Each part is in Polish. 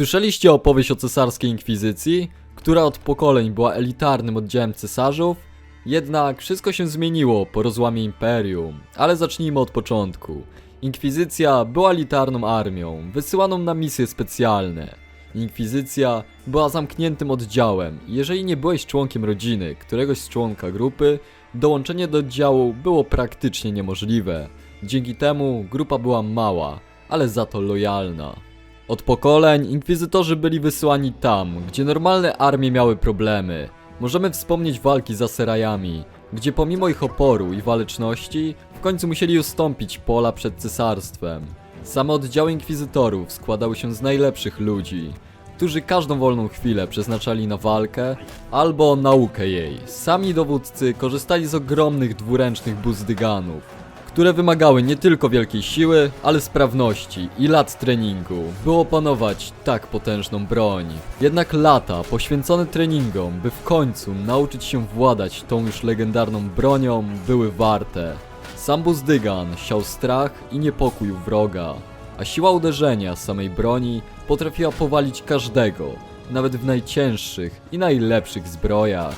Słyszeliście opowieść o cesarskiej inkwizycji, która od pokoleń była elitarnym oddziałem cesarzów? Jednak wszystko się zmieniło po rozłamie imperium, ale zacznijmy od początku. Inkwizycja była elitarną armią, wysyłaną na misje specjalne. Inkwizycja była zamkniętym oddziałem i jeżeli nie byłeś członkiem rodziny któregoś z członka grupy, dołączenie do oddziału było praktycznie niemożliwe. Dzięki temu grupa była mała, ale za to lojalna. Od pokoleń inkwizytorzy byli wysyłani tam, gdzie normalne armie miały problemy. Możemy wspomnieć walki za serajami, gdzie pomimo ich oporu i waleczności, w końcu musieli ustąpić pola przed cesarstwem. Same oddziały inkwizytorów składały się z najlepszych ludzi, którzy każdą wolną chwilę przeznaczali na walkę albo naukę jej. Sami dowódcy korzystali z ogromnych dwuręcznych buzdyganów, które wymagały nie tylko wielkiej siły, ale sprawności i lat treningu, by opanować tak potężną broń. Jednak lata poświęcone treningom, by w końcu nauczyć się władać tą już legendarną bronią, były warte. Sam Buzdygan siał strach i niepokój wroga, a siła uderzenia samej broni potrafiła powalić każdego, nawet w najcięższych i najlepszych zbrojach.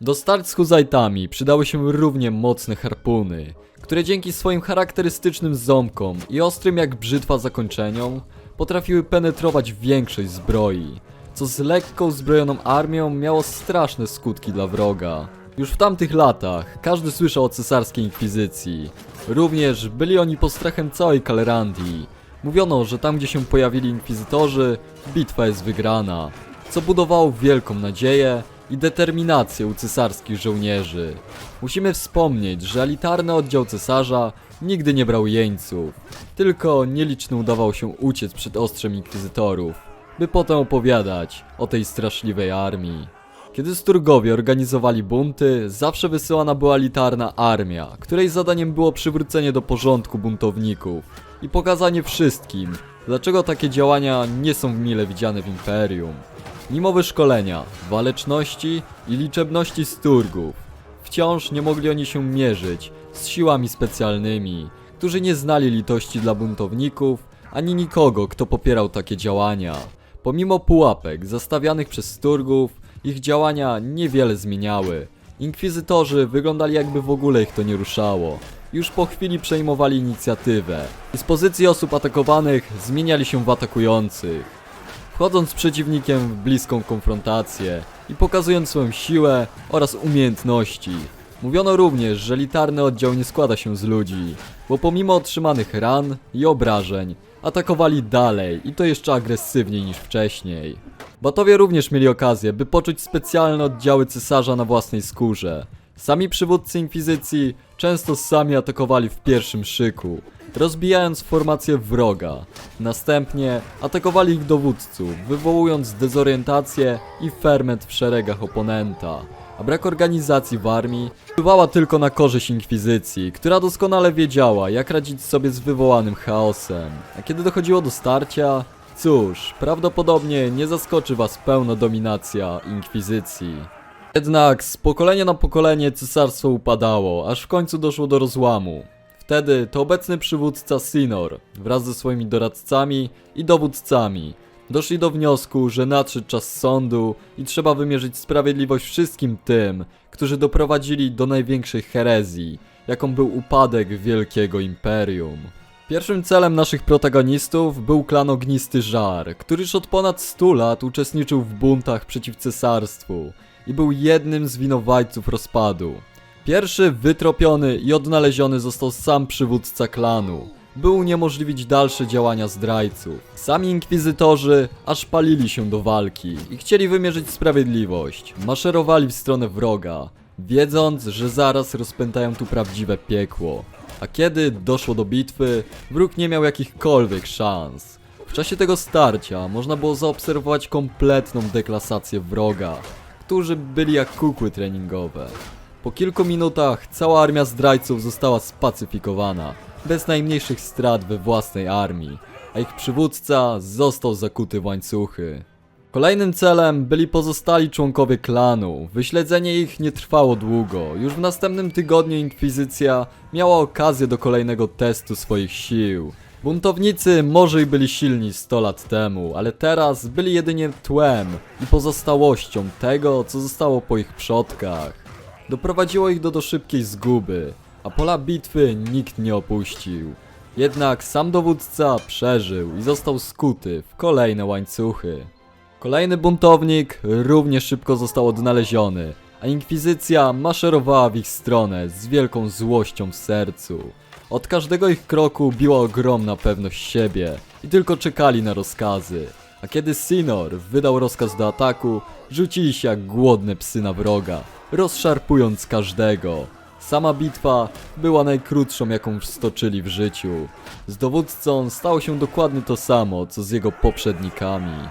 Do starć z huzajtami przydały się równie mocne harpuny, które dzięki swoim charakterystycznym ząbkom i ostrym jak brzytwa zakończeniom potrafiły penetrować większość zbroi, co z lekko uzbrojoną armią miało straszne skutki dla wroga. Już w tamtych latach każdy słyszał o cesarskiej inkwizycji. Również byli oni postrachem całej Kalerandii. Mówiono, że tam gdzie się pojawili inkwizytorzy, bitwa jest wygrana, co budowało wielką nadzieję i determinację u cesarskich żołnierzy. Musimy wspomnieć, że elitarny oddział cesarza nigdy nie brał jeńców, tylko nieliczny udawał się uciec przed ostrzem inkwizytorów, by potem opowiadać o tej straszliwej armii. Kiedy Sturgowie organizowali bunty, zawsze wysyłana była elitarna armia, której zadaniem było przywrócenie do porządku buntowników i pokazanie wszystkim, dlaczego takie działania nie są mile widziane w Imperium. Mimo wyszkolenia, waleczności i liczebności sturgów, wciąż nie mogli oni się mierzyć z siłami specjalnymi, którzy nie znali litości dla buntowników, ani nikogo, kto popierał takie działania. Pomimo pułapek zastawianych przez sturgów, ich działania niewiele zmieniały. Inkwizytorzy wyglądali jakby w ogóle ich to nie ruszało. Już po chwili przejmowali inicjatywę i z pozycji osób atakowanych zmieniali się w atakujących wchodząc z przeciwnikiem w bliską konfrontację i pokazując swoją siłę oraz umiejętności. Mówiono również, że elitarny oddział nie składa się z ludzi, bo pomimo otrzymanych ran i obrażeń, atakowali dalej i to jeszcze agresywniej niż wcześniej. Batowie również mieli okazję, by poczuć specjalne oddziały cesarza na własnej skórze. Sami przywódcy inkwizycji często sami atakowali w pierwszym szyku, rozbijając formację wroga. Następnie atakowali ich dowódców, wywołując dezorientację i ferment w szeregach oponenta. A brak organizacji w armii wpływała tylko na korzyść inkwizycji, która doskonale wiedziała, jak radzić sobie z wywołanym chaosem. A kiedy dochodziło do starcia, cóż, prawdopodobnie nie zaskoczy was pełna dominacja inkwizycji. Jednak z pokolenia na pokolenie cesarstwo upadało, aż w końcu doszło do rozłamu. Wtedy to obecny przywódca Sinor wraz ze swoimi doradcami i dowódcami doszli do wniosku, że nadszedł czas sądu i trzeba wymierzyć sprawiedliwość wszystkim tym, którzy doprowadzili do największej herezji, jaką był upadek wielkiego imperium. Pierwszym celem naszych protagonistów był klan Ognisty Żar, który już od ponad 100 lat uczestniczył w buntach przeciw cesarstwu i był jednym z winowajców rozpadu. Pierwszy wytropiony i odnaleziony został sam przywódca klanu, by uniemożliwić dalsze działania zdrajców. Sami inkwizytorzy aż palili się do walki i chcieli wymierzyć sprawiedliwość. Maszerowali w stronę wroga, wiedząc, że zaraz rozpętają tu prawdziwe piekło. A kiedy doszło do bitwy, wróg nie miał jakichkolwiek szans. W czasie tego starcia można było zaobserwować kompletną deklasację wroga, którzy byli jak kukły treningowe. Po kilku minutach cała armia zdrajców została spacyfikowana, bez najmniejszych strat we własnej armii, a ich przywódca został zakuty w łańcuchy. Kolejnym celem byli pozostali członkowie klanu. Wyśledzenie ich nie trwało długo. Już w następnym tygodniu Inkwizycja miała okazję do kolejnego testu swoich sił. Buntownicy może i byli silni 100 lat temu, ale teraz byli jedynie tłem i pozostałością tego, co zostało po ich przodkach. Doprowadziło ich do, do szybkiej zguby, a pola bitwy nikt nie opuścił. Jednak sam dowódca przeżył i został skuty w kolejne łańcuchy. Kolejny buntownik równie szybko został odnaleziony, a inkwizycja maszerowała w ich stronę z wielką złością w sercu. Od każdego ich kroku biła ogromna pewność siebie i tylko czekali na rozkazy. A kiedy Sinor wydał rozkaz do ataku, rzucili się jak głodne psy na wroga, rozszarpując każdego. Sama bitwa była najkrótszą, jaką stoczyli w życiu. Z dowódcą stało się dokładnie to samo, co z jego poprzednikami.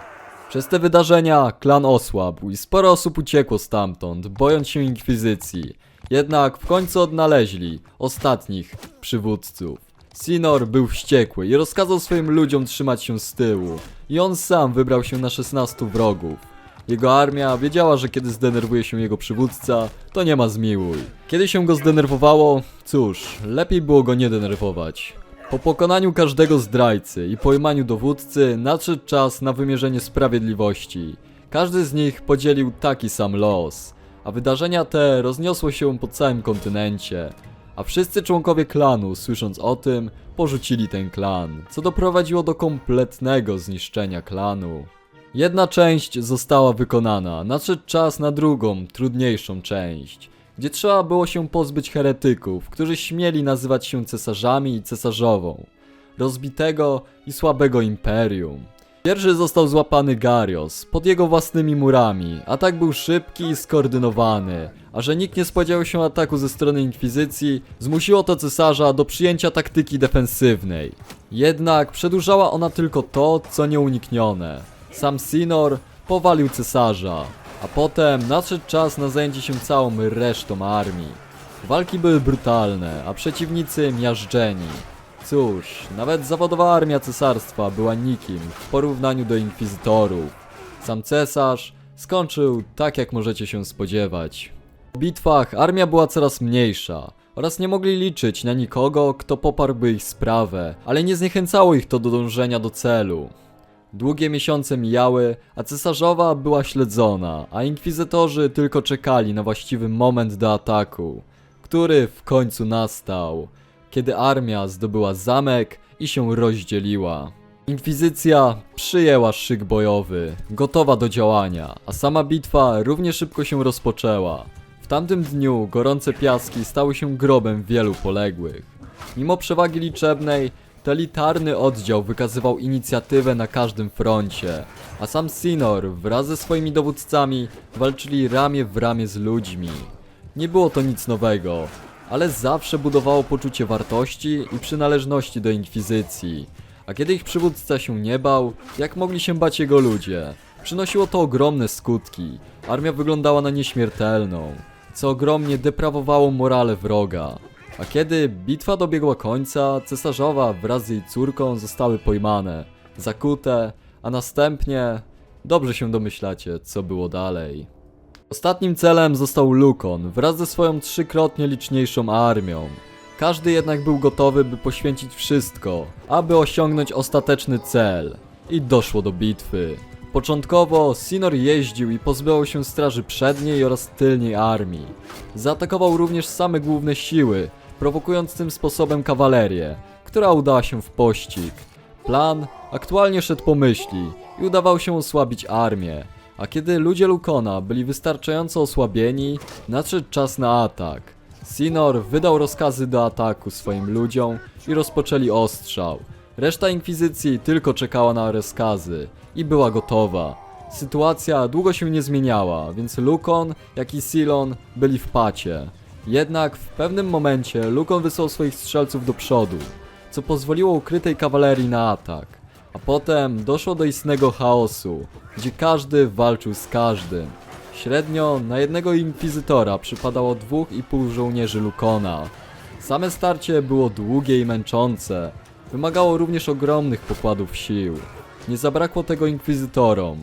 Przez te wydarzenia klan osłabł i sporo osób uciekło stamtąd, bojąc się inkwizycji. Jednak w końcu odnaleźli ostatnich przywódców. Sinor był wściekły i rozkazał swoim ludziom trzymać się z tyłu. I on sam wybrał się na 16 wrogów. Jego armia wiedziała, że kiedy zdenerwuje się jego przywódca, to nie ma zmiłuj. Kiedy się go zdenerwowało, cóż, lepiej było go nie denerwować. Po pokonaniu każdego zdrajcy i pojmaniu dowódcy nadszedł czas na wymierzenie sprawiedliwości. Każdy z nich podzielił taki sam los, a wydarzenia te rozniosło się po całym kontynencie. A wszyscy członkowie klanu, słysząc o tym, porzucili ten klan, co doprowadziło do kompletnego zniszczenia klanu. Jedna część została wykonana, nadszedł czas na drugą, trudniejszą część, gdzie trzeba było się pozbyć heretyków, którzy śmieli nazywać się cesarzami i cesarzową, rozbitego i słabego imperium. Pierwszy został złapany Garios, pod jego własnymi murami. Atak był szybki i skoordynowany, a że nikt nie spodziewał się ataku ze strony Inkwizycji, zmusiło to cesarza do przyjęcia taktyki defensywnej. Jednak przedłużała ona tylko to, co nieuniknione. Sam Sinor powalił cesarza, a potem nadszedł czas na zajęcie się całą resztą armii. Walki były brutalne, a przeciwnicy miażdżeni. Cóż, nawet zawodowa armia cesarstwa była nikim w porównaniu do inkwizytorów. Sam cesarz skończył tak jak możecie się spodziewać. W bitwach armia była coraz mniejsza oraz nie mogli liczyć na nikogo, kto poparłby ich sprawę, ale nie zniechęcało ich to do dążenia do celu. Długie miesiące mijały, a cesarzowa była śledzona, a inkwizytorzy tylko czekali na właściwy moment do ataku, który w końcu nastał, kiedy armia zdobyła zamek i się rozdzieliła. Inkwizycja przyjęła szyk bojowy, gotowa do działania, a sama bitwa równie szybko się rozpoczęła. W tamtym dniu gorące piaski stały się grobem wielu poległych. Mimo przewagi liczebnej, Telitarny oddział wykazywał inicjatywę na każdym froncie, a sam Sinor wraz ze swoimi dowódcami walczyli ramię w ramię z ludźmi. Nie było to nic nowego, ale zawsze budowało poczucie wartości i przynależności do Inkwizycji. A kiedy ich przywódca się nie bał, jak mogli się bać jego ludzie? Przynosiło to ogromne skutki. Armia wyglądała na nieśmiertelną, co ogromnie deprawowało morale wroga. A kiedy bitwa dobiegła końca, cesarzowa wraz z jej córką zostały pojmane, zakute, a następnie dobrze się domyślacie, co było dalej. Ostatnim celem został Lukon wraz ze swoją trzykrotnie liczniejszą armią. Każdy jednak był gotowy, by poświęcić wszystko, aby osiągnąć ostateczny cel. I doszło do bitwy. Początkowo Sinor jeździł i pozbywał się straży przedniej oraz tylnej armii. Zaatakował również same główne siły, prowokując tym sposobem kawalerię, która udała się w pościg. Plan aktualnie szedł po myśli i udawał się osłabić armię, a kiedy ludzie Lukona byli wystarczająco osłabieni, nadszedł czas na atak. Sinor wydał rozkazy do ataku swoim ludziom i rozpoczęli ostrzał. Reszta inkwizycji tylko czekała na rozkazy i była gotowa. Sytuacja długo się nie zmieniała, więc Lukon, jak i Silon byli w pacie. Jednak w pewnym momencie Lukon wysłał swoich strzelców do przodu, co pozwoliło ukrytej kawalerii na atak. A potem doszło do istnego chaosu, gdzie każdy walczył z każdym. Średnio na jednego inkwizytora przypadało dwóch i pół żołnierzy Lukona. Same starcie było długie i męczące. Wymagało również ogromnych pokładów sił. Nie zabrakło tego inkwizytorom.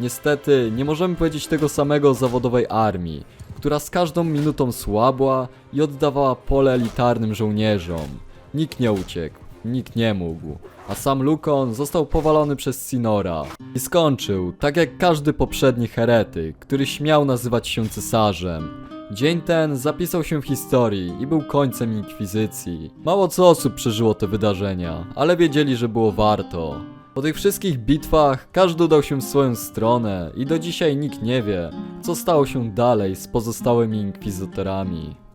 Niestety, nie możemy powiedzieć tego samego o zawodowej armii, która z każdą minutą słabła i oddawała pole elitarnym żołnierzom. Nikt nie uciekł. Nikt nie mógł, a sam Lukon został powalony przez Sinora i skończył, tak jak każdy poprzedni heretyk, który śmiał nazywać się cesarzem. Dzień ten zapisał się w historii i był końcem inkwizycji. Mało co osób przeżyło te wydarzenia, ale wiedzieli, że było warto. Po tych wszystkich bitwach każdy udał się w swoją stronę i do dzisiaj nikt nie wie, co stało się dalej z pozostałymi inkwizytorami.